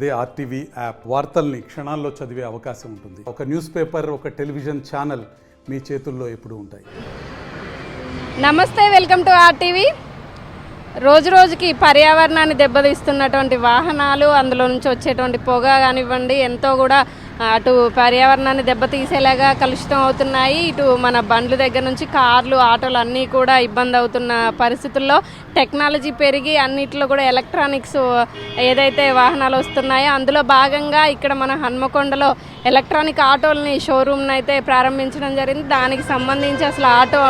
అదే RTV app వార్తల్ని క్షణాల్లో చదివే అవకాశం ఉంటుంది. ఒక న్యూస్ పేపర్ ఒక టెలివిజన్ ఛానల్ మీ చేతుల్లో ఎప్పుడు ఉంటాయి. నమస్తే వెల్కమ్ టు ఆర్టీవీ. రోజు రోజుకి పర్యావరణాన్ని దెబ్బతీస్తున్నటువంటి వాహనాలు అందులో నుంచి వచ్చేటువంటి పొగ కానివ్వండి ఎంతో కూడా అటు పర్యావరణాన్ని దెబ్బతీసేలాగా కలుషితం అవుతున్నాయి. ఇటు మన బండ్ల దగ్గర నుంచి కార్లు ఆటోలు అన్నీ కూడా ఇబ్బంది అవుతున్న పరిస్థితుల్లో టెక్నాలజీ పెరిగి అన్నిట్లో కూడా ఎలక్ట్రానిక్స్ ఏదైతే వాహనాలు వస్తున్నాయో అందులో భాగంగా ఇక్కడ మన హన్మకొండలో ఎలక్ట్రానిక్ ఆటోలని షోరూమ్ని అయితే ప్రారంభించడం జరిగింది. దానికి సంబంధించి అసలు ఆటో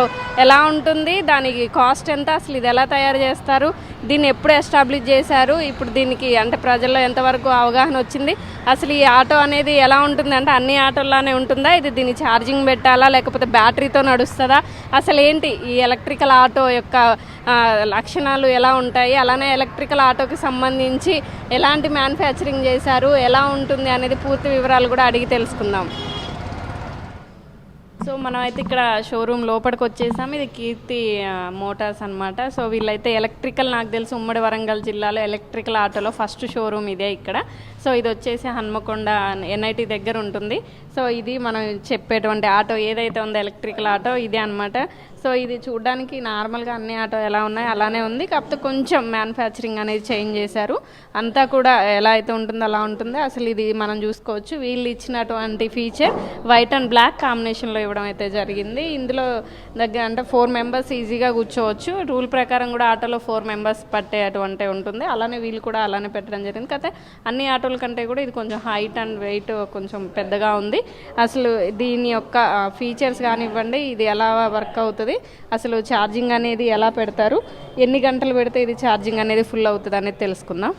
ఎలా ఉంటుంది దానికి కాస్ట్ ఎంత అసలు ఇది ఎలా తయారు చేస్తారు దీన్ని ఎప్పుడు ఎస్టాబ్లిష్ చేశారు ఇప్పుడు దీనికి అంటే ప్రజల్లో ఎంతవరకు అవగాహన వచ్చింది అసలు ఈ ఆటో అనేది ఎలా ఉంటుంది అంటే అన్ని ఆటోల్లానే ఉంటుందా ఇది దీన్ని ఛార్జింగ్ పెట్టాలా లేకపోతే బ్యాటరీతో నడుస్తుందా అసలు ఏంటి ఈ ఎలక్ట్రికల్ ఆటో యొక్క లక్షణాలు ఎలా ఉంటాయి? అలానే ఎలక్ట్రికల్ ఆటోకి సంబంధించి ఎలాంటి మ్యానుఫ్యాక్చరింగ్ చేశారు? ఎలా ఉంటుంది అనేది పూర్తి వివరాలు కూడా అడిగి తెలుసుకుందాం. సో మనం అయితే ఇక్కడ షోరూమ్ లోపలికి వచ్చేసాం. ఇది కీర్తి మోటార్స్ అన్నమాట. సో వీళ్ళైతే ఎలక్ట్రికల్ నాకు తెలిసి ఉమ్మడి వరంగల్ జిల్లాలో ఎలక్ట్రికల్ ఆటోలో ఫస్ట్ షోరూమ్ ఇదే ఇక్కడ. సో ఇది వచ్చేసి హన్మకొండ ఎన్ఐటి దగ్గర ఉంటుంది. సో ఇది మనం చెప్పేటువంటి ఆటో ఏదైతే ఉందో ఎలక్ట్రికల్ ఆటో ఇదే అన్నమాట. సో ఇది చూడడానికి నార్మల్గా అన్ని ఆటో ఎలా ఉన్నాయో అలానే ఉంది. కాకపోతే కొంచెం మ్యానుఫ్యాక్చరింగ్ అనేది చేంజ్ చేశారు. అంతా కూడా ఎలా అయితే ఉంటుందో అలా ఉంటుంది. అసలు ఇది మనం చూసుకోవచ్చు. వీళ్ళు ఇచ్చినటువంటి ఫీచర్ వైట్ అండ్ బ్లాక్ కాంబినేషన్లో ఇవ్వడం అయితే జరిగింది. ఇందులో దగ్గర అంటే ఫోర్ మెంబర్స్ ఈజీగా కూర్చోవచ్చు. రూల్ ప్రకారం కూడా ఆటోలో ఫోర్ మెంబర్స్ పట్టే అటువంటి ఉంటుంది. అలానే వీళ్ళు కూడా అలానే పెట్టడం జరిగింది. కాకపోతే అన్ని ఆటోల కంటే కూడా ఇది కొంచెం హైట్ అండ్ వెయిట్ కొంచెం పెద్దగా ఉంది. అసలు దీని యొక్క ఫీచర్స్ కానివ్వండి ఇది ఎలా వర్క్ అవుతుంది అసలు ఛార్జింగ్ అనేది ఎలా పెడతారు? ఎన్ని గంటలు పెడితే ఇది ఛార్జింగ్ అనేది ఫుల్ అవుతుంది అనేది తెలుసుకుందాం.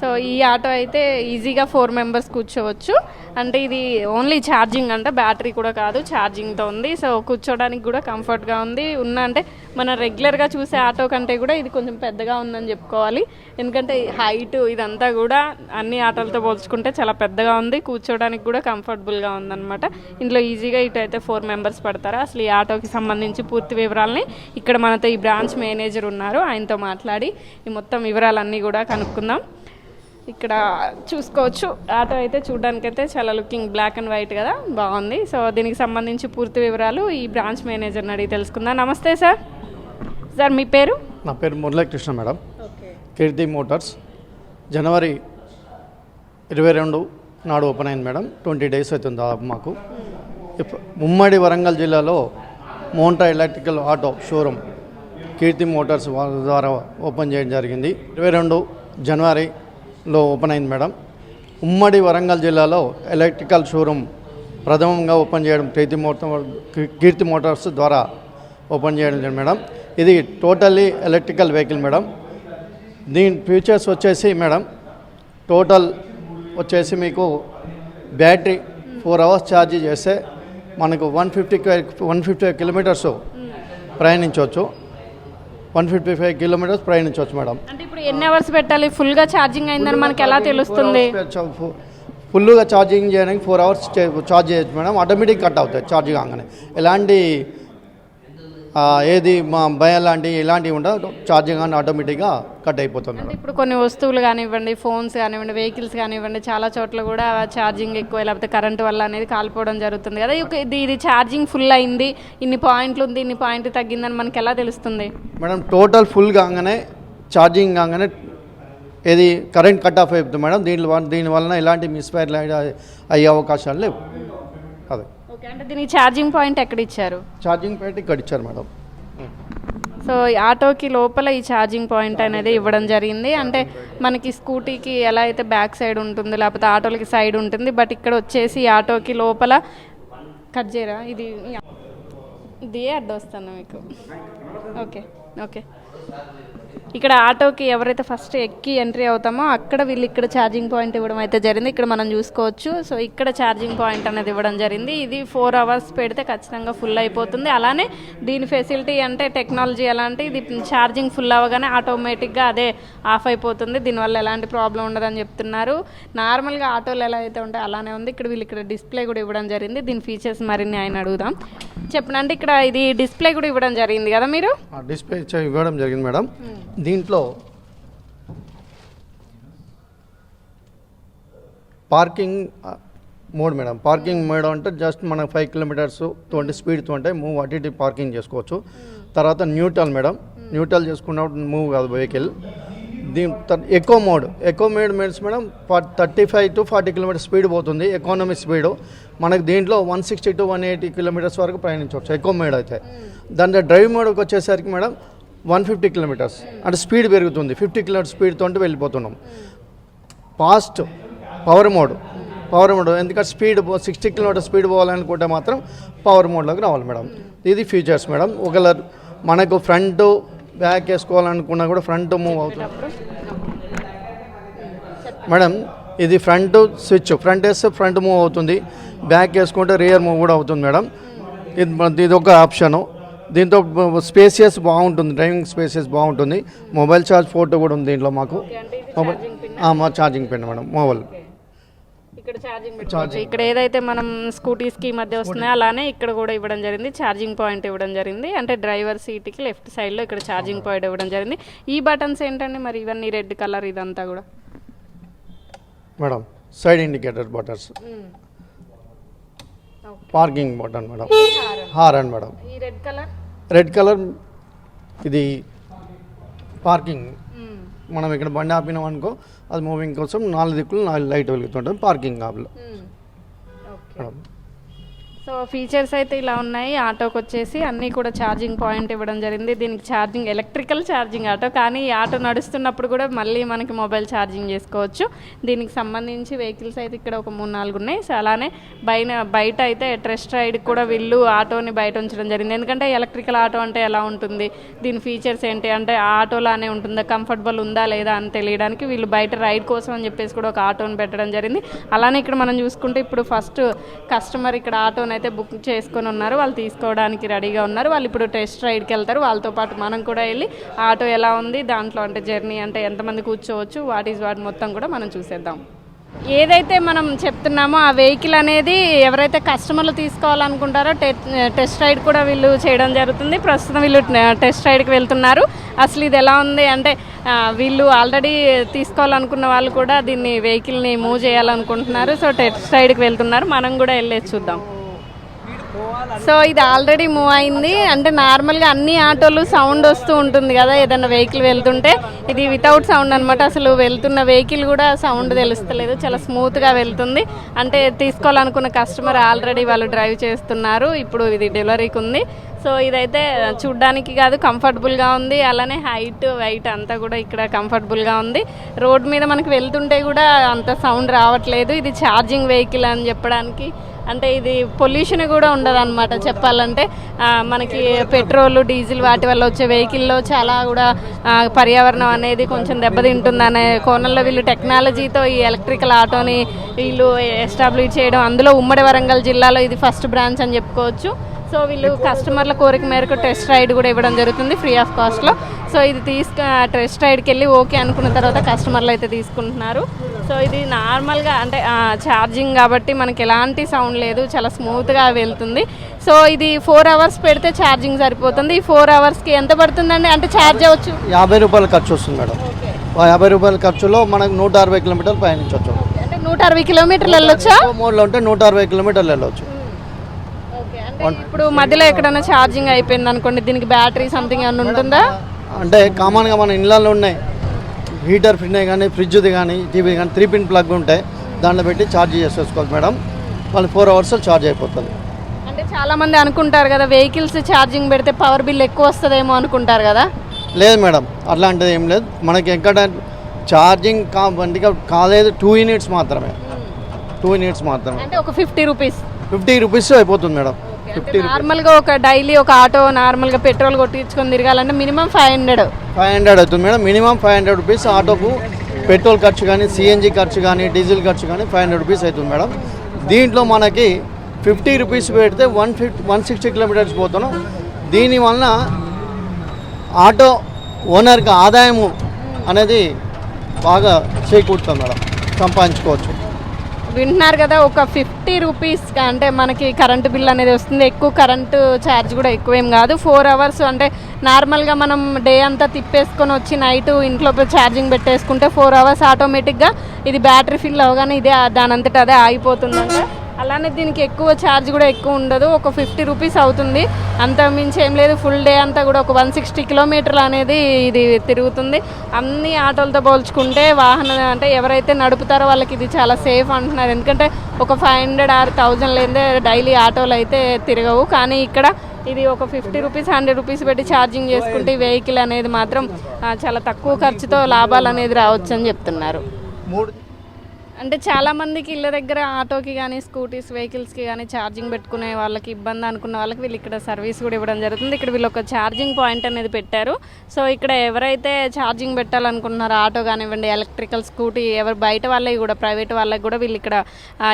సో ఈ ఆటో అయితే ఈజీగా ఫోర్ మెంబర్స్ కూర్చోవచ్చు. అంటే ఇది ఓన్లీ ఛార్జింగ్ అంటే బ్యాటరీ కూడా కాదు ఛార్జింగ్తో ఉంది. సో కూర్చోడానికి కూడా కంఫర్ట్గా ఉంది. ఉన్న అంటే మనం రెగ్యులర్గా చూసే ఆటో కంటే కూడా ఇది కొంచెం పెద్దగా ఉందని చెప్పుకోవాలి. ఎందుకంటే హైట్ ఇదంతా కూడా అన్ని ఆటోలతో పోల్చుకుంటే చాలా పెద్దగా ఉంది. కూర్చోడానికి కూడా కంఫర్టబుల్గా ఉందన్నమాట. ఇందులో ఈజీగా ఇటు అయితే ఫోర్ మెంబర్స్ పడతారు. అసలు ఈ ఆటోకి సంబంధించి పూర్తి వివరాలని ఇక్కడ మనతో ఈ బ్రాంచ్ మేనేజర్ ఉన్నారు. ఆయనతో మాట్లాడి ఈ మొత్తం వివరాలన్నీ కూడా కనుక్కుందాం. ఇక్కడ చూసుకోవచ్చు. ఆటో అయితే చూడడానికైతే చాలా లుకింగ్ బ్లాక్ అండ్ వైట్ కదా బాగుంది. సో దీనికి సంబంధించి పూర్తి వివరాలు ఈ బ్రాంచ్ మేనేజర్ని అడిగి తెలుసుకుందాం. నమస్తే సార్. సార్ మీ పేరు? నా పేరు మురళీకృష్ణ మేడం. కీర్తి మోటార్స్. జనవరి ఇరవై రెండు నాడు ఓపెన్ అయింది మేడం. ట్వంటీ డేస్ అవుతుంది దాదాపు మాకు. ఉమ్మడి వరంగల్ జిల్లాలో Montra electrical auto showroom Keerthi motors ద్వారా ఓపెన్ చేయడం జరిగింది. ఇరవై రెండు జనవరిలో ఓపెన్ అయింది మేడం. ఉమ్మడి వరంగల్ జిల్లాలో ఎలక్ట్రికల్ షోరూమ్ ప్రథమంగా ఓపెన్ చేయడం కీర్తి మోటార్ కీర్తి మోటార్స్ ద్వారా ఓపెన్ చేయడం మేడం. ఇది టోటల్లీ ఎలక్ట్రికల్ వెహికల్ మేడం. దీని ఫీచర్స్ వచ్చేసి మేడం టోటల్ వచ్చేసి మీకు బ్యాటరీ ఫోర్ అవర్స్ ఛార్జ్ చేస్తే మనకు one fifty one fifty kilometres ప్రయాణించవచ్చు. వన్ ఫిఫ్టీ ఫైవ్ కిలోమీటర్స్ ప్రయాణించవచ్చు మేడం. అంటే ఇప్పుడు ఎన్ని అవర్స్ పెట్టాలి? ఫుల్గా ఛార్జింగ్ అయిందని మనకి ఎలా తెలుస్తుంది? ఫుల్గా ఛార్జింగ్ చేయడానికి ఫోర్ అవర్స్ ఛార్జ్ చేయొచ్చు మేడం. ఆటోమేటిక్ కట్ అవుతుంది ఛార్జ్ కాగానే. ఎలాంటి ఏది మా భయం లాంటి ఇలాంటివి ఉండదు ఛార్జింగ్ కానీ ఆటోమేటిక్గా కట్ అయిపోతుంది అంటే ఇప్పుడు కొన్ని వస్తువులు కానివ్వండి ఫోన్స్ కానివ్వండి వెహికల్స్ కానివ్వండి చాలా చోట్ల కూడా ఛార్జింగ్ ఎక్కువ లేకపోతే కరెంట్ వల్ల అనేది కాలిపోవడం జరుగుతుంది కదా. ఇది ఇది ఛార్జింగ్ ఫుల్ అయింది ఇన్ని పాయింట్లు ఉంది ఇన్ని పాయింట్ తగ్గిందని మనకి ఎలా తెలుస్తుంది? మేడం టోటల్ ఫుల్ కాగానే ఛార్జింగ్ కాగానే ఇది కరెంట్ కట్ ఆఫ్ అయిపోతుంది మేడం. దీని దీని వలన ఎలాంటి మిస్ఫైర్ అయ్యే అవకాశాలు లేవు. అదే. అంటే దీనికి ఛార్జింగ్ పాయింట్ ఎక్కడ ఇచ్చారు ఛార్జింగ్ పెట్టి ఇక్కడ ఇచ్చారు మేడం. సో ఈ ఆటోకి లోపల ఈ ఛార్జింగ్ పాయింట్ అనేది ఇవ్వడం జరిగింది. అంటే మనకి స్కూటీకి ఎలా అయితే బ్యాక్ సైడ్ ఉంటుంది లేకపోతే ఆటోలకి సైడ్ ఉంటుంది బట్ ఇక్కడ వచ్చేసి ఆటోకి లోపల కట్ చేయరా? ఇది ఇది అడ్డొస్తాను మీకు. ఓకే ఓకే ఇక్కడ ఆటోకి ఎవరైతే ఫస్ట్ ఎక్కి ఎంట్రీ అవుతామో అక్కడ వీళ్ళు ఇక్కడ ఛార్జింగ్ పాయింట్ ఇవ్వడం అయితే జరిగింది. ఇక్కడ మనం చూసుకోవచ్చు. సో ఇక్కడ ఛార్జింగ్ పాయింట్ అనేది ఇవ్వడం జరిగింది. ఇది ఫోర్ అవర్స్ పెడితే ఖచ్చితంగా ఫుల్ అయిపోతుంది. అలానే దీని ఫెసిలిటీ అంటే టెక్నాలజీ ఎలా అంటే ఇది ఛార్జింగ్ ఫుల్ అవ్వగానే ఆటోమేటిక్గా అదే ఆఫ్ అయిపోతుంది. దీనివల్ల ఎలాంటి ప్రాబ్లం ఉండదని చెప్తున్నారు. నార్మల్గా ఆటోలు ఎలా అయితే ఉంటాయో అలానే ఉంది. ఇక్కడ వీళ్ళు ఇక్కడ డిస్ప్లే కూడా ఇవ్వడం జరిగింది. దీని ఫీచర్స్ మరిన్ని ఆయన అడుగుదాం. చెప్పండి ఇక్కడ ఇది డిస్ప్లే కూడా ఇవ్వడం జరిగింది కదా మీరు? డిస్ప్లే ఇవ్వడం జరిగింది మేడం. దీంట్లో parking mode madam parking mode అంటే జస్ట్ మనకు ఫైవ్ కిలోమీటర్స్ ట్వంటీ స్పీడ్తో ఉంటాయి మూవ్ అటు ఇటు పార్కింగ్ చేసుకోవచ్చు. తర్వాత న్యూట్రల్ మేడం న్యూట్రల్ చేసుకున్నప్పుడు మూవ్ కాదు వెహికల్ దీని తర్- eco mode eco mode means madam thirty five to forty kilometre speed పోతుంది ఎకానమీ స్పీడ్ మనకు దీంట్లో one sixty to one eighty kilometres వరకు ప్రయాణించవచ్చు ఎకో మోడ్ అయితే. దాంట్లో డ్రైవ్ మోడ్కి వచ్చేసరికి మేడం వన్ ఫిఫ్టీ కిలోమీటర్స్. అంటే స్పీడ్ పెరుగుతుంది. ఫిఫ్టీ కిలోమీటర్ స్పీడ్తో వెళ్ళిపోతున్నాం. Fast power mode. Power mode. ఎందుకంటే స్పీడ్ సిక్స్టీ కిలోమీటర్ స్పీడ్ పోవాలనుకుంటే మాత్రం పవర్ మోడ్లోకి రావాలి మేడం. ఇది ఫీచర్స్ మేడం. ఒకవేళ మనకు ఫ్రంట్ బ్యాక్ వేసుకోవాలనుకున్నా కూడా ఫ్రంట్ మూవ్ అవుతుంది మేడం ఇది ఫ్రంట్ స్విచ్. ఫ్రంట్ వేస్తే ఫ్రంట్ మూవ్ అవుతుంది. బ్యాక్ వేసుకుంటే రియర్ మూవ్ కూడా అవుతుంది మేడం. ఇది ఇది ఒక ఆప్షను. దీంతో స్పేసియస్ బాగుంటుంది డ్రైవింగ్ స్పేసియస్ బాగుంటుంది. మొబైల్ ఛార్జ్ ఫోటో కూడా ఉంది దీంట్లో మాకు. మొబైల్ మా ఛార్జింగ్ పెన్ మేడం మొబైల్. ఇక్కడ ఛార్జింగ్ ఇక్కడ ఏదైతే మనం స్కూటీస్కి మధ్య వస్తున్నాయో అలానే ఇక్కడ కూడా ఇవ్వడం జరిగింది. ఛార్జింగ్ పాయింట్ ఇవ్వడం జరిగింది. అంటే డ్రైవర్ సీట్కి లెఫ్ట్ సైడ్లో ఇక్కడ ఛార్జింగ్ పాయింట్ ఇవ్వడం జరిగింది. ఈ బటన్స్ ఏంటండి మరి? ఇవన్నీ రెడ్ కలర్ ఇదంతా కూడా. Madam side indicator buttons parking button madam. Horn madam. ఈ రెడ్ కలర్? రెడ్ కలర్ ఇది పార్కింగ్. మనం ఇక్కడ బండి ఆపినాం అనుకో అది మూవింగ్ కోసం నాలుగు దిక్కులు నాలుగు లైట్ వెలుగుతుంటుంది పార్కింగ్ ఆప్లో. మేడం. సో ఫీచర్స్ అయితే ఇలా ఉన్నాయి. ఆటోకి వచ్చేసి అన్నీ కూడా ఛార్జింగ్ పాయింట్ ఇవ్వడం జరిగింది. దీనికి ఛార్జింగ్ ఎలక్ట్రికల్ ఛార్జింగ్ ఆటో. కానీ ఈ ఆటో నడుస్తున్నప్పుడు కూడా మళ్ళీ మనకి మొబైల్ ఛార్జింగ్ చేసుకోవచ్చు. దీనికి సంబంధించి వెహికల్స్ అయితే ఇక్కడ ఒక మూడు నాలుగు ఉన్నాయి. సో అలానే బయట బయట అయితే ట్రెస్ట్ రైడ్ కూడా వీళ్ళు ఆటోని బయట ఉంచడం జరిగింది. ఎందుకంటే ఎలక్ట్రికల్ ఆటో అంటే ఎలా ఉంటుంది? దీని ఫీచర్స్ ఏంటి? అంటే ఆ ఆటోలానే ఉంటుందా? కంఫర్టబుల్ ఉందా లేదా అని తెలియడానికి వీళ్ళు బయట రైడ్ కోసం అని చెప్పేసి కూడా ఒక ఆటోని పెట్టడం జరిగింది. అలానే ఇక్కడ మనం చూసుకుంటే ఇప్పుడు ఫస్ట్ కస్టమర్ ఇక్కడ ఆటోని అయితే బుక్ చేసుకొని ఉన్నారు వాళ్ళు తీసుకోవడానికి రెడీగా ఉన్నారు. వాళ్ళు ఇప్పుడు టెస్ట్ రైడ్కి వెళ్తారు. వాళ్ళతో పాటు మనం కూడా వెళ్ళి ఆటో ఎలా ఉంది దాంట్లో అంటే జర్నీ అంటే ఎంతమంది కూర్చోవచ్చు వాట్ ఈజ్ వాట్ మొత్తం కూడా మనం చూసేద్దాం. ఏదైతే మనం చెప్తున్నామో ఆ వెహికల్ అనేది ఎవరైతే కస్టమర్లు తీసుకోవాలనుకుంటారో టెస్ట్ టెస్ట్ రైడ్ కూడా వీళ్ళు చేయడం జరుగుతుంది. ప్రస్తుతం వీళ్ళు టెస్ట్ రైడ్కి వెళ్తున్నారు. అసలు ఇది ఎలా ఉంది అంటే వీళ్ళు ఆల్రెడీ తీసుకోవాలనుకున్న వాళ్ళు కూడా దీన్ని వెహికల్ని మూవ్ చేయాలనుకుంటున్నారు. సో టెస్ట్ రైడ్కి వెళ్తున్నారు. మనం కూడా వెళ్ళేసి చూద్దాం. సో ఇది ఆల్రెడీ మూవ్ అయింది. అంటే నార్మల్గా అన్ని ఆటోలు సౌండ్ వస్తూ ఉంటుంది కదా ఏదైనా వెహికల్ వెళ్తుంటే. ఇది వితౌట్ సౌండ్ అనమాట అసలు వెళ్తున్న వెహికల్ కూడా సౌండ్ తెలుస్తలేదు. చాలా స్మూత్గా వెళ్తుంది. అంటే తీసుకోవాలనుకున్న కస్టమర్ ఆల్రెడీ వాళ్ళు డ్రైవ్ చేస్తున్నారు. ఇప్పుడు ఇది డెలివరీకి ఉంది. సో ఇదైతే చూడ్డానికి కాదు కంఫర్టబుల్గా ఉంది. అలానే హైట్ వెయిట్ అంతా కూడా ఇక్కడ కంఫర్టబుల్గా ఉంది. రోడ్ మీద మనకి వెళ్తుంటే కూడా అంత సౌండ్ రావట్లేదు. ఇది ఛార్జింగ్ వెహికల్ అని చెప్పడానికి అంటే ఇది పొల్యూషన్ కూడా ఉండదు అనమాట చెప్పాలంటే మనకి పెట్రోల్ డీజిల్ వాటి వల్ల వచ్చే వెహికల్లో చాలా కూడా పర్యావరణం అనేది కొంచెం దెబ్బతింటుందనే కోణంలో వీళ్ళు టెక్నాలజీతో ఈ ఎలక్ట్రికల్ ఆటోని వీళ్ళు ఎస్టాబ్లిష్ చేయడం అందులో ఉమ్మడి వరంగల్ జిల్లాలో ఇది ఫస్ట్ బ్రాంచ్ అని చెప్పుకోవచ్చు. సో వీళ్ళు కస్టమర్ల కోరిక మేరకు టెస్ట్ రైడ్ కూడా ఇవ్వడం జరుగుతుంది ఫ్రీ ఆఫ్ కాస్ట్లో సో ఇది తీసుకు టెస్ట్ రైడ్కి వెళ్ళి ఓకే అనుకున్న తర్వాత కస్టమర్లు అయితే తీసుకుంటున్నారు. సో ఇది నార్మల్గా అంటే ఛార్జింగ్ కాబట్టి మనకి ఎలాంటి సౌండ్ లేదు చాలా స్మూత్గా వెళ్తుంది. సో ఇది ఫోర్ అవర్స్ పెడితే ఛార్జింగ్ సరిపోతుంది. ఈ ఫోర్ అవర్స్కి ఎంత పడుతుందండి? అంటే ఛార్జ్ అవ్వచ్చు? యాభై రూపాయల ఖర్చు వస్తుంది మేడం. యాభై రూపాయల ఖర్చులో మనకు నూట అరవై కిలోమీటర్లు పయనించవచ్చు అంటే నూట అరవై కిలోమీటర్లు వెళ్ళొచ్చా? మోడ్లో ఉంటే నూట అరవై కిలోమీటర్లు అంటే ఇప్పుడు మధ్యలో ఎక్కడైనా ఛార్జింగ్ అయిపోయింది అనుకోండి దీనికి బ్యాటరీ సంథింగ్ ఏమైనా ఉంటుందా? అంటే కామన్గా మన ఇళ్ళల్లో ఉన్నాయి. హీటర్ ఫ్రిడ్జ్ కానీ ఫ్రిడ్జ్ది కానీ టీవీ కానీ త్రీ పిన్ ప్లగ్ ఉంటాయి. దాంట్లో పెట్టి ఛార్జ్ చేసేసుకోవాలి మేడం. వాళ్ళు ఫోర్ అవర్స్ ఛార్జ్ అయిపోతుంది. అంటే చాలా మంది అనుకుంటారు కదా వెహికల్స్ ఛార్జింగ్ పెడితే పవర్ బిల్ ఎక్కువ వస్తుందేమో అనుకుంటారు కదా? లేదు మేడం అట్లాంటిది ఏం లేదు. మనకి ఎక్కడ ఛార్జింగ్ కా బండిగా కాలేదు టూ యూనిట్స్ మాత్రమే. టూ యూనిట్స్ మాత్రమే. అంటే ఒక ఫిఫ్టీ రూపీస్. ఫిఫ్టీ రూపీస్ అయిపోతుంది మేడం. ఫిఫ్టీ నార్మల్గా ఒక డైలీ ఒక ఆటో నార్మల్గా పెట్రోల్ కొట్టించుకొని తిరగాలంటే minimum five hundred. Five hundred అవుతుంది madam. Minimum five hundred rupees ఆటోకు petrol ఖర్చు కానీ సిఎన్జి ఖర్చు కానీ డీజిల్ ఖర్చు కానీ ఫైవ్ హండ్రెడ్ రూపీస్ అవుతుంది మేడం. దీంట్లో మనకి ఫిఫ్టీ రూపీస్ పెడితే one fifty one sixty kilometres పోతున్నాం. దీనివల్ల ఆటో ఓనర్కి ఆదాయము అనేది బాగా చేకూరుతుంది మేడం. సంపాదించుకోవచ్చు. వింటున్నారు కదా ఒక ఫిఫ్టీ రూపీస్ అంటే మనకి కరెంటు బిల్ అనేది వస్తుంది. ఎక్కువ కరెంటు ఛార్జ్ కూడా ఎక్కువేం కాదు. ఫోర్ అవర్స్ అంటే నార్మల్గా మనం డే అంతా తిప్పేసుకొని వచ్చి నైట్ ఇంట్లో ఛార్జింగ్ పెట్టేసుకుంటే ఫోర్ అవర్స్ ఆటోమేటిక్గా ఇది బ్యాటరీ ఫిల్ అవగానే ఇదే దానంతటా అదే ఆగిపోతుందంట. అలానే దీనికి ఎక్కువ ఛార్జ్ కూడా ఎక్కువ ఉండదు. ఒక ఫిఫ్టీ రూపీస్ అవుతుంది. అంత మించి ఏం లేదు. ఫుల్ డే అంతా కూడా ఒక వన్ సిక్స్టీ కిలోమీటర్లు అనేది ఇది తిరుగుతుంది. అన్ని ఆటోలతో పోల్చుకుంటే వాహనం అంటే ఎవరైతే నడుపుతారో వాళ్ళకి ఇది చాలా సేఫ్ అంటున్నారు. ఎందుకంటే ఒక ఫైవ్ హండ్రెడ్ ఆర్ థౌజండ్ లేదే డైలీ ఆటోలు అయితే తిరగవు. కానీ ఇక్కడ ఇది ఒక ఫిఫ్టీ రూపీస్ హండ్రెడ్ రూపీస్ పెట్టి ఛార్జింగ్ చేసుకుంటే వెహికల్ అనేది మాత్రం చాలా తక్కువ ఖర్చుతో లాభాలు అనేది రావచ్చు అని చెప్తున్నారు. మూడు అంటే చాలా మందికి ఇళ్ళ దగ్గర ఆటోకి కానీ స్కూటీస్ వెహికల్స్కి కానీ ఛార్జింగ్ పెట్టుకునే వాళ్ళకి ఇబ్బంది అనుకున్న వాళ్ళకి వీళ్ళు ఇక్కడ సర్వీస్ కూడా ఇవ్వడం జరుగుతుంది. ఇక్కడ వీళ్ళు ఒక ఛార్జింగ్ పాయింట్ అనేది పెట్టారు. సో ఇక్కడ ఎవరైతే ఛార్జింగ్ పెట్టాలనుకుంటున్నారో ఆటో కానివ్వండి ఎలక్ట్రికల్ స్కూటీ ఎవరు బయట వాళ్ళకి కూడా ప్రైవేట్ వాళ్ళకి కూడా వీళ్ళు ఇక్కడ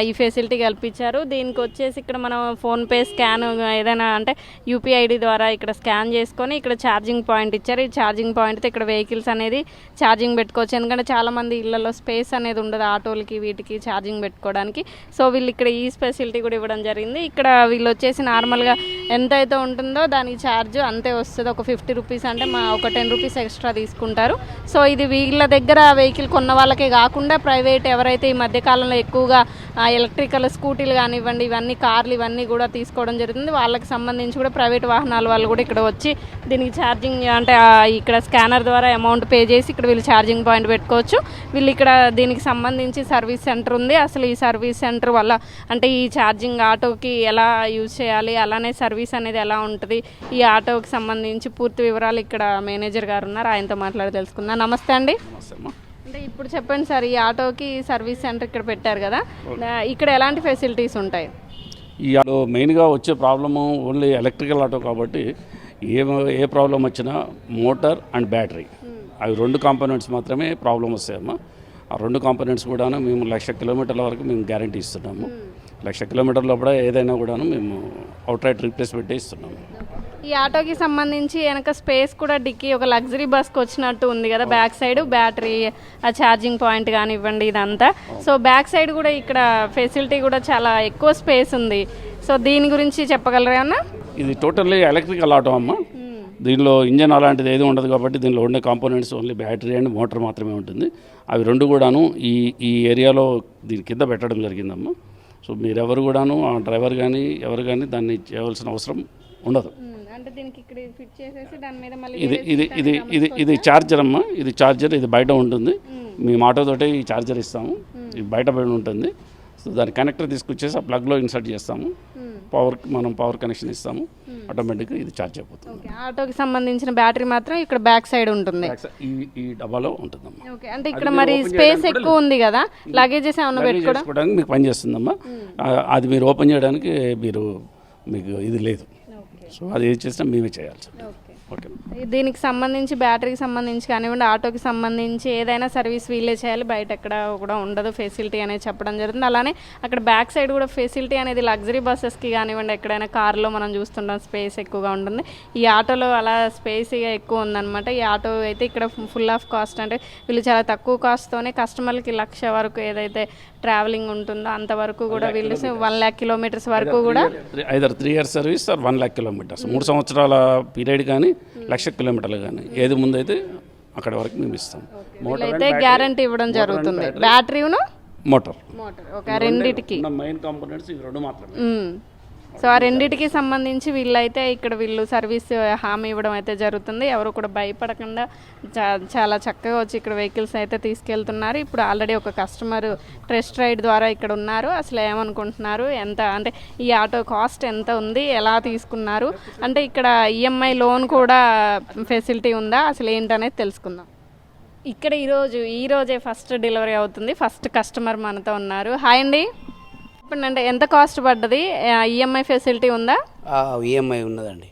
ఈ ఫెసిలిటీ కల్పించారు. దీనికి వచ్చేసి ఇక్కడ మనం ఫోన్పే స్కాన్ ఏదైనా అంటే యూపీఐడి ద్వారా ఇక్కడ స్కాన్ చేసుకొని ఇక్కడ ఛార్జింగ్ పాయింట్ ఇచ్చారు. ఈ ఛార్జింగ్ పాయింట్తో ఇక్కడ వెహికల్స్ అనేది ఛార్జింగ్ పెట్టుకోవచ్చు. ఎందుకంటే చాలా మంది ఇళ్ళలో స్పేస్ అనేది ఉండదు ఆటోలకి. వీటికి ఛార్జింగ్ పెట్టుకోవడానికి. సో వీళ్ళు ఇక్కడ ఈ స్పెసిలిటీ కూడా ఇవ్వడం జరిగింది. ఇక్కడ వీళ్ళు వచ్చేసి నార్మల్గా ఎంత అయితే ఉంటుందో దానికి ఛార్జ్ అంతే వస్తుంది. ఒక ఫిఫ్టీ రూపీస్ అంటే మా ఒక టెన్ రూపీస్ ఎక్స్ట్రా తీసుకుంటారు. సో ఇది వీళ్ళ దగ్గర వెహికల్ కొన్న వాళ్ళకే కాకుండా ప్రైవేట్ ఎవరైతే ఈ మధ్యకాలంలో ఎక్కువగా ఎలక్ట్రికల్ స్కూటీలు కానివ్వండి ఇవన్నీ కార్లు ఇవన్నీ కూడా తీసుకోవడం జరుగుతుంది. వాళ్ళకి సంబంధించి కూడా ప్రైవేట్ వాహనాల వాళ్ళు కూడా ఇక్కడ వచ్చి దీనికి ఛార్జింగ్ అంటే ఇక్కడ స్కానర్ ద్వారా అమౌంట్ పే చేసి ఇక్కడ వీళ్ళు ఛార్జింగ్ పాయింట్ పెట్టుకోవచ్చు. వీళ్ళు ఇక్కడ దీనికి సంబంధించి సర్వీస్ సెంటర్ ఉంది. అసలు ఈ సర్వీస్ సెంటర్ వల్ల అంటే ఈ ఛార్జింగ్ ఆటోకి ఎలా యూజ్ చేయాలి అలానే సర్వీస్ అనేది ఎలా ఉంటుంది? ఈ ఆటోకి సంబంధించి పూర్తి వివరాలు ఇక్కడ మేనేజర్ గారు ఉన్నారు. ఆయనతో మాట్లాడి తెలుసుకుందాం. నమస్తే అండి. అంటే ఇప్పుడు చెప్పండి సార్ ఈ ఆటోకి సర్వీస్ సెంటర్ ఇక్కడ పెట్టారు కదా. ఇక్కడ ఎలాంటి ఫెసిలిటీస్ ఉంటాయి? ఈ ఆటో మెయిన్గా వచ్చే ప్రాబ్లము ఓన్లీ ఎలక్ట్రికల్ ఆటో కాబట్టి ఏ ఏ ప్రాబ్లం వచ్చినా మోటార్ అండ్ బ్యాటరీ. అవి రెండు కాంపోనెంట్స్ మాత్రమే ప్రాబ్లం వస్తాయమ్మా. ఆ రెండు కాంపోనెంట్స్ కూడాను మేము లక్ష కిలోమీటర్ల వరకు మేము గ్యారంటీ ఇస్తున్నాము. లక్ష కిలోమీటర్ల లోపల ఏదైనా కూడాను మేము అవుట్ రైట్ రీప్లేస్ పెట్టే ఇస్తున్నాము. ఈ ఆటోకి సంబంధించి వెనక స్పేస్ కూడా డిక్కీ ఒక లగ్జరీ బస్కి వచ్చినట్టు ఉంది కదా బ్యాక్ సైడ్ బ్యాటరీ ఆ ఛార్జింగ్ పాయింట్ కానివ్వండి ఇదంతా. సో బ్యాక్ సైడ్ కూడా ఇక్కడ ఫెసిలిటీ కూడా చాలా ఎక్కువ స్పేస్ ఉంది. సో దీని గురించి చెప్పగలరా అన్న? ఇది టోటల్లీ ఎలక్ట్రికల్ ఆటో అమ్మ. దీనిలో ఇంజన్ అలాంటిది ఏది ఉండదు కాబట్టి దీనిలో ఉండే components only battery and motor మాత్రమే ఉంటుంది. అవి రెండు కూడాను ఈ ఈ ఏరియాలో దీని కింద పెట్టడం జరిగిందమ్మా. సో మీరెవరు కూడాను ఆ డ్రైవర్ కానీ ఎవరు కానీ దాన్ని చేయవలసిన అవసరం ఉండదు. ఇది ఇది ఇది ఇది ఇది ఛార్జర్ అమ్మా ఇది ఛార్జర్ ఇది బయట ఉంటుంది. మేము. ఆటోతోటే ఈ ఛార్జర్ ఇస్తాము. ఇది బయట బయట ఉంటుంది. సో దాని కనెక్టర్ తీసుకొచ్చేసి ఆ ప్లగ్లో ఇన్సర్ట్ చేస్తాము. పవర్ మనం పవర్ కనెక్షన్ ఇస్తాము ఆటోమేటిక్గా ఇది ఛార్జ్ అయిపోతుంది. ఆటోకి సంబంధించిన బ్యాటరీ మాత్రం ఇక్కడ బ్యాక్ సైడ్ ఉంటుంది. ఈ ఈ డబ్బాలో ఉంటుందమ్మా. ఓకే అంటే ఇక్కడ మరి స్పేస్ ఎక్కువ ఉంది కదా లగేజెస్ ఏమన్నా Manage పెట్టుకోవడం? చేసుకోవడానికి మీకు పని చేస్తుందమ్మా. ఆ, అది మీరు ఓపెన్ చేయడానికి మీరు మీకు ఇది లేదు. సో అది ఏది చేసినా మేమే చేయాల్సి. ఓకే. దీనికి సంబంధించి బ్యాటరీకి సంబంధించి కానివ్వండి ఆటోకి సంబంధించి ఏదైనా సర్వీస్ వీలే చేయాలి. బయట ఎక్కడ కూడా ఉండదు ఫెసిలిటీ అనేది చెప్పడం జరుగుతుంది. అలానే అక్కడ బ్యాక్ సైడ్ కూడా ఫెసిలిటీ అనేది లగ్జరీ బస్సెస్కి కానివ్వండి ఎక్కడైనా కార్లో మనం చూస్తుంటాం స్పేస్ ఎక్కువగా ఉంటుంది. ఈ ఆటోలో అలా స్పేస్ ఎక్కువ ఉందన్నమాట. ఈ ఆటో అయితే ఇక్కడ ఫుల్ ఆఫ్ కాస్ట్ అంటే వీళ్ళు చాలా తక్కువ కాస్ట్తోనే కస్టమర్లకి లక్ష వరకు ఏదైతే ట్రావెలింగ్ ఉంటుందో అంతవరకు కూడా వీళ్ళు వన్ ల్యాక్ కిలోమీటర్స్ వరకు కూడా either three years service or one lakh kilometres మూడు సంవత్సరాల పీరియడ్ కానీ లక్ష కిలోమీటర్లు కానీ ఏది ముందైతే అక్కడ వరకు మేము ఇస్తాం. మోటార్ వీళ్ళైతే గ్యారంటీ ఇవ్వడం జరుగుతుంది. బ్యాటరీను మోటార్ మోటార్ ఒక రెండిటికి. మెయిన్ కాంపోనెంట్స్ ఇవి రెండు మాత్రమే. సో ఆ రెండింటికి సంబంధించి వీళ్ళైతే ఇక్కడ వీళ్ళు సర్వీస్ హామీ ఇవ్వడం అయితే జరుగుతుంది. ఎవరు కూడా భయపడకుండా చాలా చక్కగా వచ్చి ఇక్కడ వెహికల్స్ అయితే తీసుకెళ్తున్నారు. ఇప్పుడు ఆల్రెడీ ఒక కస్టమర్ టెస్ట్ రైడ్ ద్వారా ఇక్కడ ఉన్నారు. అసలు ఏమనుకుంటున్నారు? ఎంత అంటే ఈ ఆటో కాస్ట్ ఎంత ఉంది? ఎలా తీసుకున్నారు? అంటే ఇక్కడ ఈఎంఐ లోన్ కూడా ఫెసిలిటీ ఉందా? అసలు ఏంటనేది తెలుసుకుందాం. ఇక్కడ ఈరోజు ఈరోజే ఫస్ట్ డెలివరీ అవుతుంది. ఫస్ట్ కస్టమర్ మనతో ఉన్నారు. హాయ్ అండి. చెప్పండి అంటే ఎంత కాస్ట్ పడ్డది? ఈఎంఐ ఫెసిలిటీ ఉందా? ఈఎంఐ ఉన్నదండి.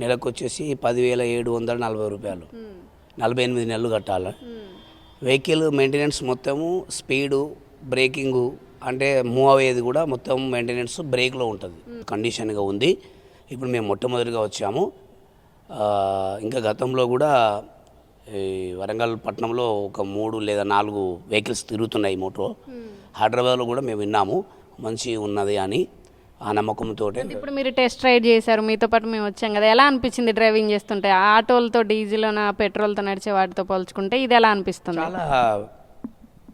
నెలకు వచ్చేసి పదివేల ఏడు వందల నలభై రూపాయలు. నలభై ఎనిమిది నెలలు కట్టాలి. వెహికల్ మెయింటెనెన్స్ మొత్తము స్పీడు బ్రేకింగు అంటే మూవ్ అయ్యేది కూడా మొత్తం మెయింటెనెన్స్ బ్రేక్లో ఉంటుంది. కండిషన్గా ఉంది. ఇప్పుడు మేము మొట్టమొదటిగా వచ్చాము. ఇంకా గతంలో కూడా ఈ వరంగల్ పట్టణంలో ఒక మూడు లేదా నాలుగు వెహికల్స్ తిరుగుతున్నాయి మోటో హైదరాబాద్లో కూడా మేము విన్నాము. మంచి ఉన్నది అని ఆ నమ్మకంతో ఇప్పుడు మీరు టెస్ట్ రైడ్ చేశారు మీతో పాటు మేము వచ్చాం కదా ఎలా అనిపించింది డ్రైవింగ్ చేస్తుంటే? ఆటోలతో డీజిల్ పెట్రోల్తో నడిచే వాటితో పోల్చుకుంటే ఇది ఎలా అనిపిస్తుంది? చాలా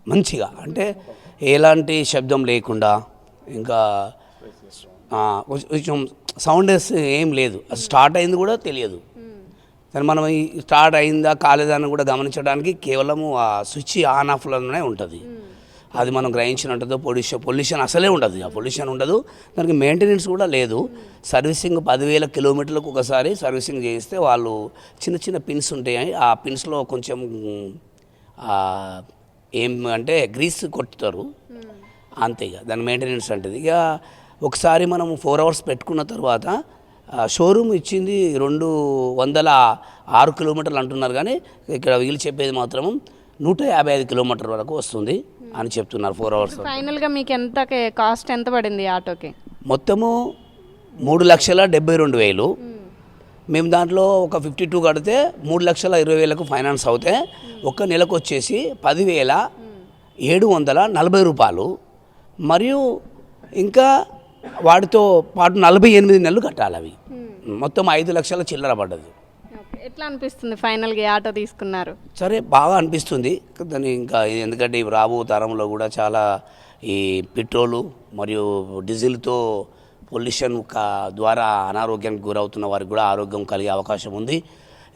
మంచిగా. అంటే ఎలాంటి శబ్దం లేకుండా ఇంకా కొంచెం- కొంచెం సౌండ్ ఏం లేదు. అది స్టార్ట్ అయింది కూడా తెలియదు. కానీ మనం ఈ స్టార్ట్ అయిందా కాలేదా అని కూడా గమనించడానికి కేవలము ఆ స్విచ్ ఆన్ ఆఫ్లోనే ఉంటుంది. అది మనం గ్రహించినట్టు పొల్యూషన్ పొల్యూషన్ అసలే ఉండదు. ఆ పొల్యూషన్ ఉండదు. దానికి మెయింటెనెన్స్ కూడా లేదు. సర్వీసింగ్ పదివేల కిలోమీటర్లకు ఒకసారి సర్వీసింగ్ చేయిస్తే వాళ్ళు చిన్న చిన్న పిన్స్ ఉంటాయి. ఆ పిన్స్లో కొంచెం ఏం అంటే గ్రీస్ కొట్టుతారు. అంతే ఇక. దాని మెయింటెనెన్స్ అంటది. ఇక ఒకసారి మనం ఫోర్ అవర్స్ పెట్టుకున్న తర్వాత షోరూమ్ ఇచ్చింది రెండు వందల ఆరు కిలోమీటర్లు అంటున్నారు. కానీ ఇక్కడ వీళ్ళు చెప్పేది మాత్రం నూట యాభై ఐదు కిలోమీటర్ వరకు వస్తుంది. అని చెప్తున్నారు ఫోర్ అవర్స్ ఫైనల్గా మీకు ఎంత కాస్ట్ ఎంత పడింది ఆటోకి? మొత్తము మూడు లక్షల డెబ్బై రెండు వేలు. మేము. దాంట్లో ఒక ఫిఫ్టీ టూ కడితే మూడు లక్షల ఇరవై వేలకు ఫైనాన్స్ అవుతే ఒక్క నెలకు వచ్చేసి పదివేల ఏడు వందల నలభై రూపాయలు. మరియు ఇంకా వాటితో పాటు నలభై ఎనిమిది నెలలు కట్టాలి అవి. మొత్తం ఐదు లక్షల చిల్లర పడ్డది. ఎట్లా అనిపిస్తుంది ఫైనల్గా ఈ ఆటో తీసుకున్నారు? సరే బాగా అనిపిస్తుంది. దాని ఇంకా ఎందుకంటే ఈ రాబో తరంలో కూడా చాలా ఈ పెట్రోలు మరియు డీజిల్తో పొల్యూషన్ ద్వారా అనారోగ్యానికి గురవుతున్న వారికి కూడా ఆరోగ్యం కలిగే అవకాశం ఉంది.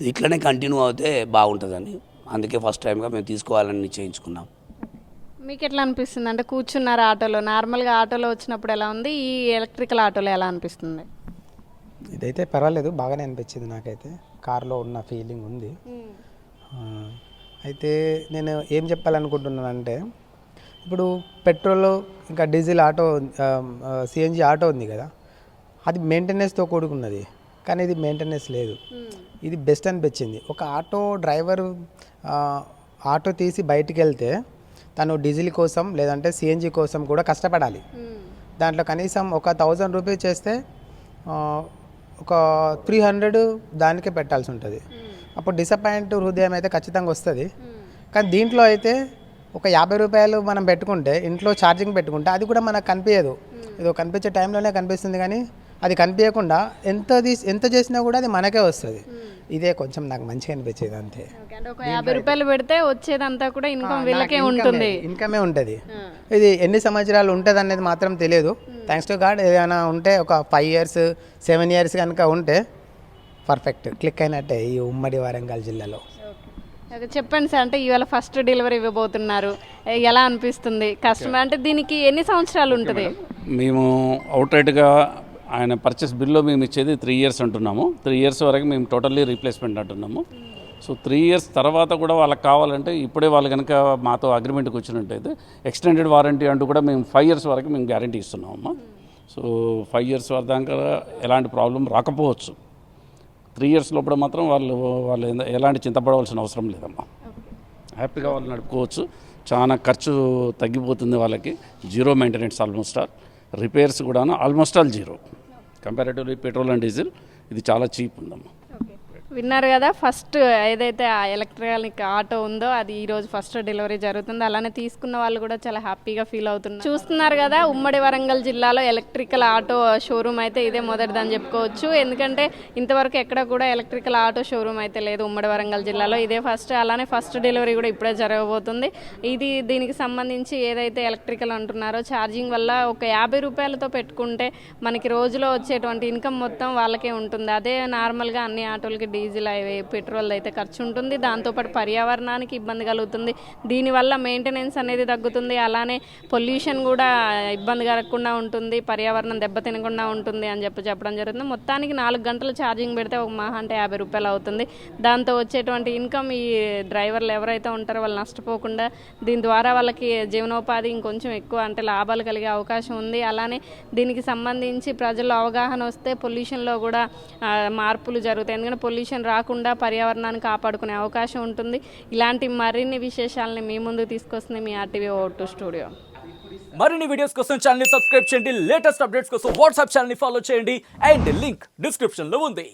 ఇది ఇట్లనే కంటిన్యూ అవుతే బాగుంటుందని అందుకే ఫస్ట్ టైంగా మేము తీసుకోవాలని నిశ్చయించుకున్నాం మీకు ఎట్లా అనిపిస్తుంది? అంటే కూర్చున్నారు ఆటోలో. నార్మల్గా ఆటోలో వచ్చినప్పుడు ఎలా ఉంది? ఈ ఎలక్ట్రికల్ ఆటోలో ఎలా అనిపిస్తుంది? ఇదైతే పర్వాలేదు బాగానే అనిపించింది నాకైతే. కార్లో ఉన్న ఫీలింగ్ ఉంది. అయితే నేను ఏం చెప్పాలనుకుంటున్నానంటే ఇప్పుడు పెట్రోల్ ఇంకా డీజిల్ ఆటో సిఎన్జి ఆటో ఉంది కదా అది మెయింటెనెన్స్తో కూడుకున్నది కానీ ఇది మెయింటెనెన్స్ లేదు. ఇది బెస్ట్ అనిపించింది. ఒక ఆటో డ్రైవర్ ఆటో తీసి బయటికి వెళ్తే తను డీజిల్ కోసం లేదంటే సిఎన్జి కోసం కూడా కష్టపడాలి. దాంట్లో కనీసం ఒక థౌజండ్ రూపీస్ చేస్తే ఒక త్రీ హండ్రెడ్ దానికే పెట్టాల్సి ఉంటుంది. అప్పుడు డిసప్పాయింట్ హృదయం అయితే ఖచ్చితంగా వస్తుంది. కానీ దీంట్లో అయితే ఒక యాభై రూపాయలు మనం పెట్టుకుంటే ఇంట్లో ఛార్జింగ్ పెట్టుకుంటే అది కూడా మనకు కనిపించదు ఏదో కనిపించే టైంలోనే కనిపిస్తుంది కానీ అది కనిపించకుండా ఎంత తీసి ఎంత చేసినా కూడా అది మనకే వస్తుంది. ఇదే కొంచెం నాకు మంచిగా అనిపించేది అంతే. ఓకే, అంటే ఒక యాభై రూపాయలు పెడితే వచ్చేదంతా కూడా ఇన్కమ్ వీళ్ళకే ఉంటుంది. ఇన్కమే ఉంటుంది. ఇది ఎన్ని సంవత్సరాలు ఉంటుంది అనేది మాత్రం తెలియదు. థ్యాంక్స్ టు గాడ్ ఏదైనా ఉంటే ఒక ఫైవ్ ఇయర్స్ సెవెన్ ఇయర్స్ కనుక ఉంటే పర్ఫెక్ట్ క్లిక్ అయినట్టే ఈ ఉమ్మడి వరంగల్ జిల్లాలో. ఓకే, చెప్పండి సార్ అంటే ఇవాళ ఫస్ట్ డెలివరీ ఇవ్వబోతున్నారు. ఎలా అనిపిస్తుంది? కస్టమర్ అంటే దీనికి ఎన్ని సంవత్సరాలు ఉంటుంది? మేము అవుట్రైట్గా ఆయన పర్చేస్ బిల్లో మేము ఇచ్చేది త్రీ ఇయర్స్ అంటున్నాము. త్రీ ఇయర్స్ వరకు మేము టోటల్లీ రీప్లేస్మెంట్ అంటున్నాము. సో త్రీ ఇయర్స్ తర్వాత కూడా వాళ్ళకి కావాలంటే ఇప్పుడే వాళ్ళు కనుక మాతో అగ్రిమెంట్కి వచ్చినట్టయితే ఎక్స్టెండెడ్ వారంటీ అంటూ కూడా మేము ఫైవ్ ఇయర్స్ వరకు మేము గ్యారంటీ ఇస్తున్నామమ్మా సో ఫైవ్ ఇయర్స్ వరకు దాకా ఎలాంటి ప్రాబ్లం రాకపోవచ్చు. త్రీ ఇయర్స్ లోపల మాత్రం వాళ్ళు వాళ్ళు ఎలాంటి చింతపడవలసిన అవసరం లేదమ్మా. హ్యాపీగా వాళ్ళు నడుపుకోవచ్చు. చాలా ఖర్చు తగ్గిపోతుంది వాళ్ళకి. Zero maintenance almost all repairs కూడా almost all zero comparatively petrol and diesel ఇది చాలా చీప్ ఉందమ్మా. విన్నారు కదా ఫస్ట్ ఏదైతే ఆ ఎలక్ట్రానిక్ ఆటో ఉందో అది ఈ రోజు ఫస్ట్ డెలివరీ జరుగుతుంది. అలానే తీసుకున్న వాళ్ళు కూడా చాలా హ్యాపీగా ఫీల్ అవుతున్నారు. చూస్తున్నారు కదా ఉమ్మడి వరంగల్ జిల్లాలో ఎలక్ట్రికల్ ఆటో షోరూమ్ అయితే ఇదే మొదటిదని చెప్పుకోవచ్చు. ఎందుకంటే ఇంతవరకు ఎక్కడ కూడా ఎలక్ట్రికల్ ఆటో షోరూమ్ అయితే లేదు ఉమ్మడి వరంగల్ జిల్లాలో. ఇదే ఫస్ట్ అలానే ఫస్ట్ డెలివరీ కూడా ఇప్పుడే జరగబోతుంది. ఇది దీనికి సంబంధించి ఏదైతే ఎలక్ట్రికల్ అంటున్నారో ఛార్జింగ్ వల్ల ఒక యాభై రూపాయలతో పెట్టుకుంటే మనకి రోజులో వచ్చేటువంటి ఇన్కమ్ మొత్తం వాళ్ళకే ఉంటుంది. అదే నార్మల్గా అన్ని ఆటోలకి డీజిల్ అవి పెట్రోల్ అయితే ఖర్చు ఉంటుంది. దాంతోపాటు పర్యావరణానికి ఇబ్బంది కలుగుతుంది. దీనివల్ల మెయింటెనెన్స్ అనేది తగ్గుతుంది. అలానే పొల్యూషన్ కూడా ఇబ్బంది కలగకుండా ఉంటుంది. పర్యావరణం దెబ్బతినకుండా ఉంటుంది అని చెప్పి చెప్పడం జరుగుతుంది. మొత్తానికి నాలుగు గంటలు ఛార్జింగ్ పెడితే ఒక మహా అంటే యాభై రూపాయలు అవుతుంది. దాంతో వచ్చేటువంటి ఇన్కమ్ ఈ డ్రైవర్లు ఎవరైతే ఉంటారో వాళ్ళు నష్టపోకుండా దీని ద్వారా వాళ్ళకి జీవనోపాధి ఇంకొంచెం ఎక్కువ అంటే లాభాలు కలిగే అవకాశం ఉంది. అలానే దీనికి సంబంధించి ప్రజల్లో అవగాహన వస్తే పొల్యూషన్లో కూడా మార్పులు జరుగుతాయి. ఎందుకంటే పొల్యూషన్ రాకుండా పర్యావరణాన్ని కాపాడుకునే అవకాశం ఉంటుంది. ఇలాంటి మరిన్ని విశేషాలని మీ ముందు తీసుకొస్తుంది మీ ఆర్టీవీ ఓ టూ స్టూడియో. మరిన్ని వీడియోస్ కోసం ఛానల్ సబ్స్క్రైబ్ చేయండి. లేటెస్ట్ అప్డేట్స్ కోసం వాట్సాప్ ఛానల్ ఫాలో చేయండి. అండ్ లింక్ డిస్క్రిప్షన్లో ఉంది.